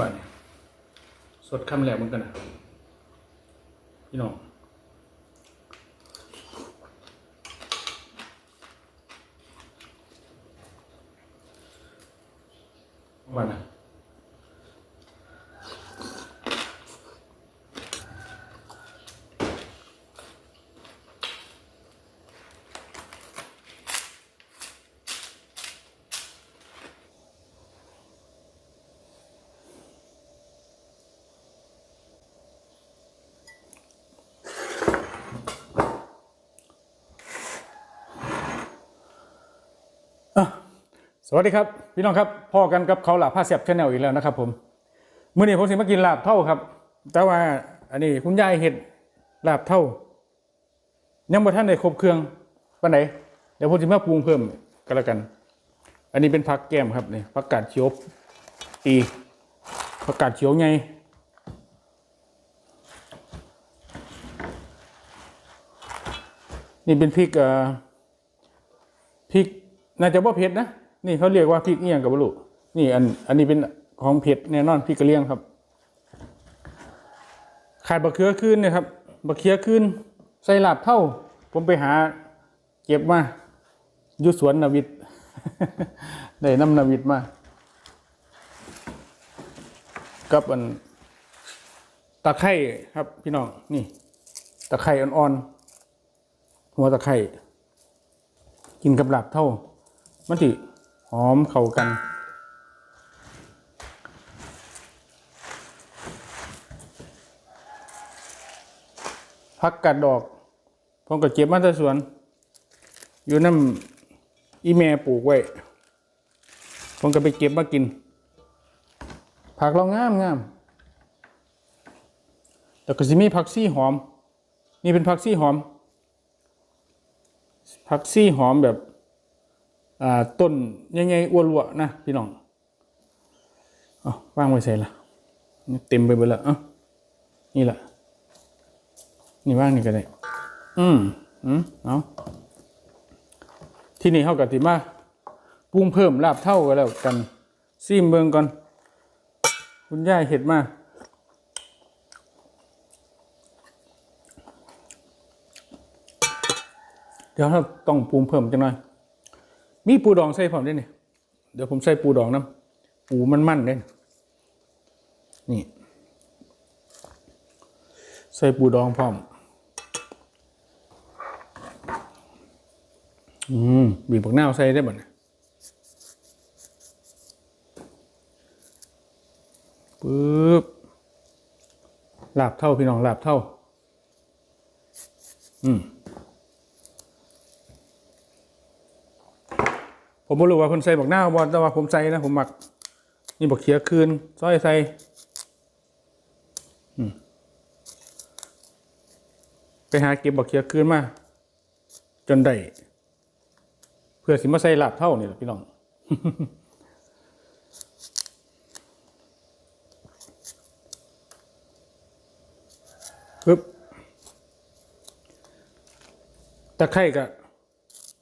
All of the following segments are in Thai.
บ้านสดคำแรกเหมือนกันนะพี่น้องบ้านนะ สวัสดีครับพี่น้องครับพ่อกันกับเขาหลาบผ้าเสียบชาแนลอีกแล้วนะครับผมมื่อนี้ผมสิมากินลาบเท่าครับ แต่ว่าอันนี้คุณยายเห็ดลาบเท่า ยังบ่ท่านได้ครบเครื่องปานไหนเดี๋ยวผมจะมาปรุงเพิ่มก็แล้วกัน อันนี้เป็นผักแก้มครับนี่ผักกาดเขียวปีผักกาดเขียวไงนี่เป็นพริกเอ่อพริกน่าจะว่าเผ็ดนะ นี่เขาเรียกว่าพริกเอียงกับบลูนี่อันอันนี้เป็นของเผ็ดแน่นอนพริกกระเลียงครับขาดบะเขือขึ้นนี่ยครับบะเขือขึ้นใส่ลาบเท่า ผมไปหาเก็บมาอยู่สวนนาวิทได้น้ำนาวิทมากับอันตะไคร่ครับพี่น้องนี่ ตะไคร่อ่อนๆหัวตะไคร่กินกับหลาบเท่า มันสิ หอมเข้ากัน พักกัดดอกผมก็เก็บมาจากสวน อยู่น้ำอีเมปลูกไว้ผมก็ไปเก็บมากิน ผักเรางามงามแต่ก็สิมีผักซี่หอม นี่เป็นผักซี่หอม ผักซี่หอมแบบ ต้นใหญ่ๆอ้วนวนะพี่น้องเอาวางไว้ใส่ละเต็มไปหมดล้วเอ้านี่แหละนี่ว่างนี่ก็ได้อืมอืมเอาที่นี่เขากับติมาปรุงเพิ่มลาบเท่ากันแล้วกันซีมเบิงก่อน คุณย่าเห็ดมาเดี๋ยวเราต้องปรุงเพิ่มจังหน่อย มีปูดองใส่พร้อมด้วยนี่เดี๋ยวผมใส่ปูดองน้ำปูมันมันๆเด้นี่ ใส่ปูดองพร้อม อืมบีบผักนาวใส่ได้บ่เนี่ยปึ๊บลาบเท่าพี่น้องลาบเท่า อืม ผมบ่รู้ว่าคนใส่บักหน้าวบ่แต่ว่าผมใส่นะผมหมักนี่บักเขียคืนซอยใส่ไปหาเก็บบักเขียคืนมา จนได้เพื่อสิมาใส่ลาบเท่านี่แหละพี่น้องปึ๊บตะไคร่กะ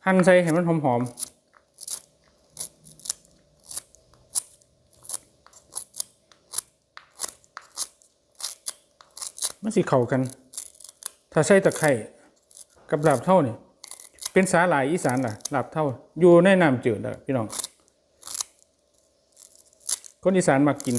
หั่นใส่ให้มันหอมๆ มันสิเข้ากัน ถ้าใส่ตะไคร่กับลาบเท่านี่เป็นสาหร่ายอีสานล่ะลาบเท่า อยู่ในน้ำจืดล่ะพี่น้อง คนอีสานมักกิน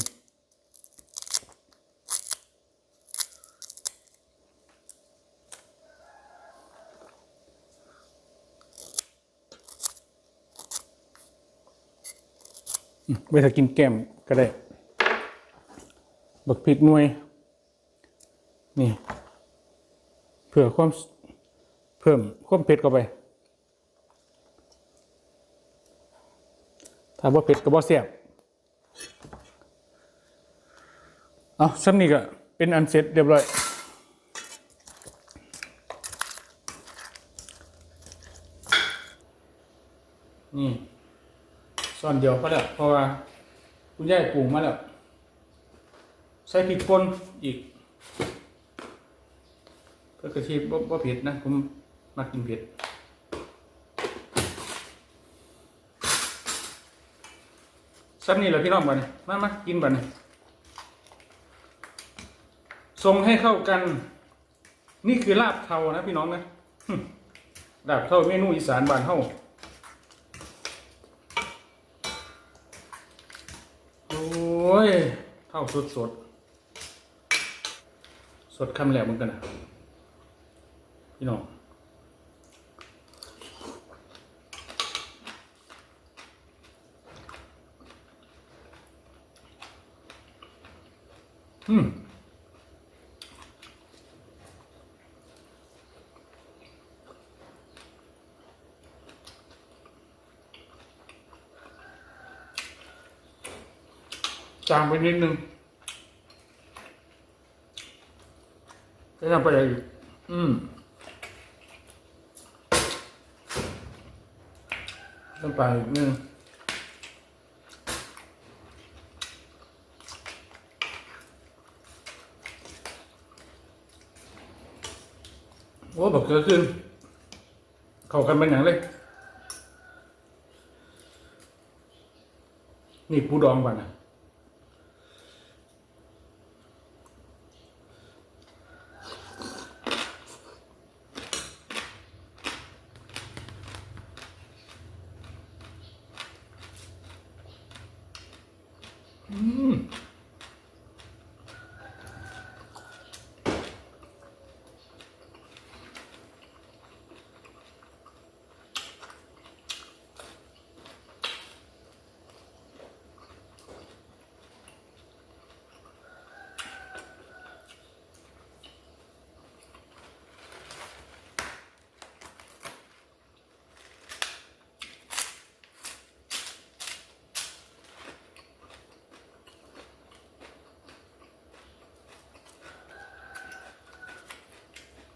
ไว้ถ้ากินแก้มก็ได้ บักพริกหน่วย นี่เพื่อความเพิ่มความเผ็ดเข้าไป ถ้าบ่เผ็ดก็บ่แซ่บเอาซ้ำนี้ก็เป็นอันเสร็จเรียบร้อยนี่ซ่อนเดียวก็แล้วเพราะว่าคุณยายปรุงมาแล้วใส่พริกป่นอีก ก็กระเทีบบ่เผ็ดนะ ผมมากินเผ็ดซ้ำนี่แหละพี่น้องบ้านมามากินบ้านทรงให้เข้ากัน นี่คือลาบเทานะพี่น้องนะลาบเทาเมนูอีสานบ้านเฮาโอ้ยเท่าสดสดสดคำแหลกเหมือนกันนะ พี่น้องอืมจางไปนิดนึงจะทำไปอะไรอืม ต้องไปอีกนึงโอ้แบบเกิดขึ้น เข้ากันเป็นอย่างเลย นี่ปูดองบ้านะ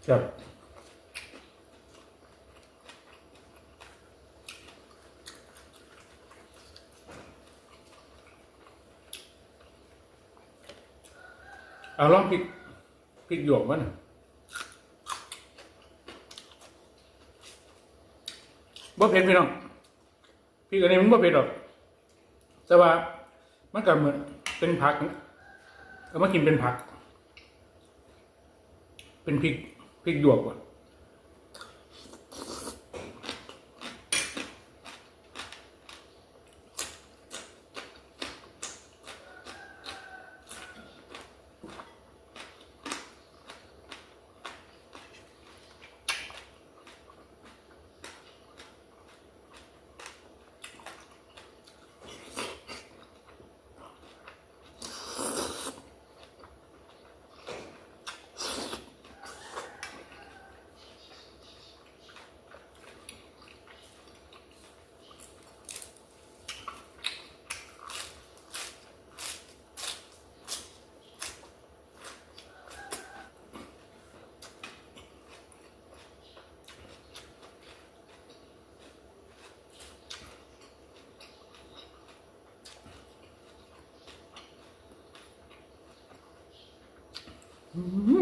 ครับเอาลองพริกพริกหยวกมันบ่เผ็ดพี่น้องพริกอันนี้มันบ่เผ็ดหรอก แต่ว่ามันก็เหมือนเป็นผักเอามากินเป็นผัก เป็นพริก พริก ห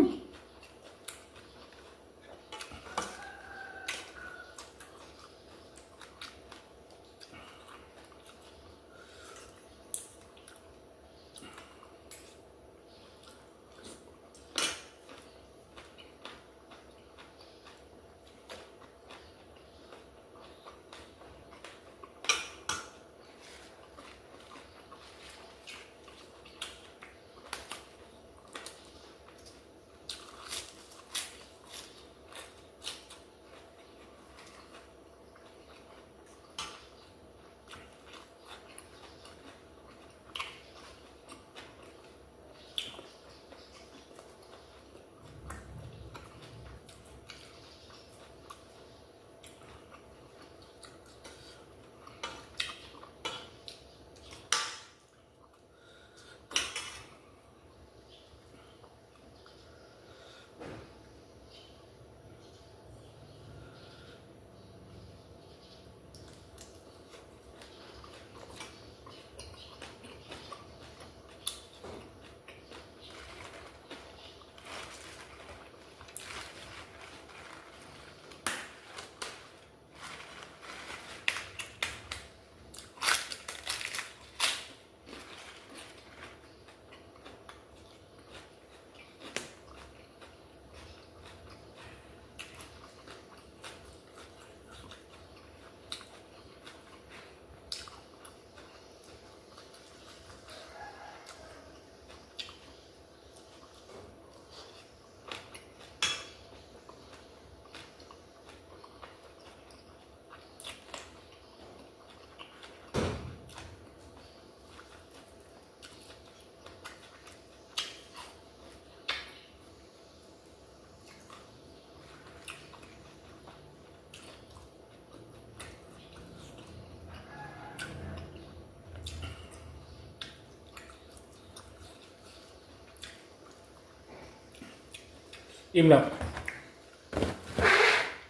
อิ่มแล้ว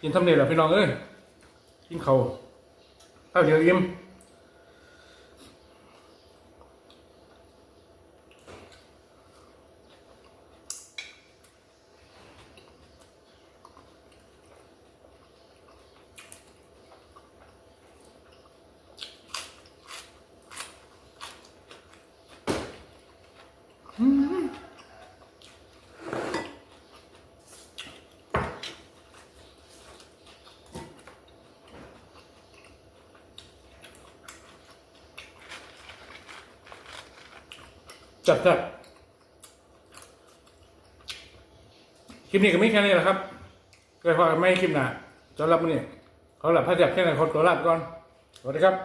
กินทำเนียแล้วพี่น้องเอ้ยกินเขาเข้าวเดียวอิ่ม จัดจัดคลิปนี้ก็ไม่แค่นี้แหละครับก็พอไม่คลิปหนาสำหรับวันนี้เขาหลับพระจับแค่ไหนคนตัวลาบก่อนสวัสดีครับ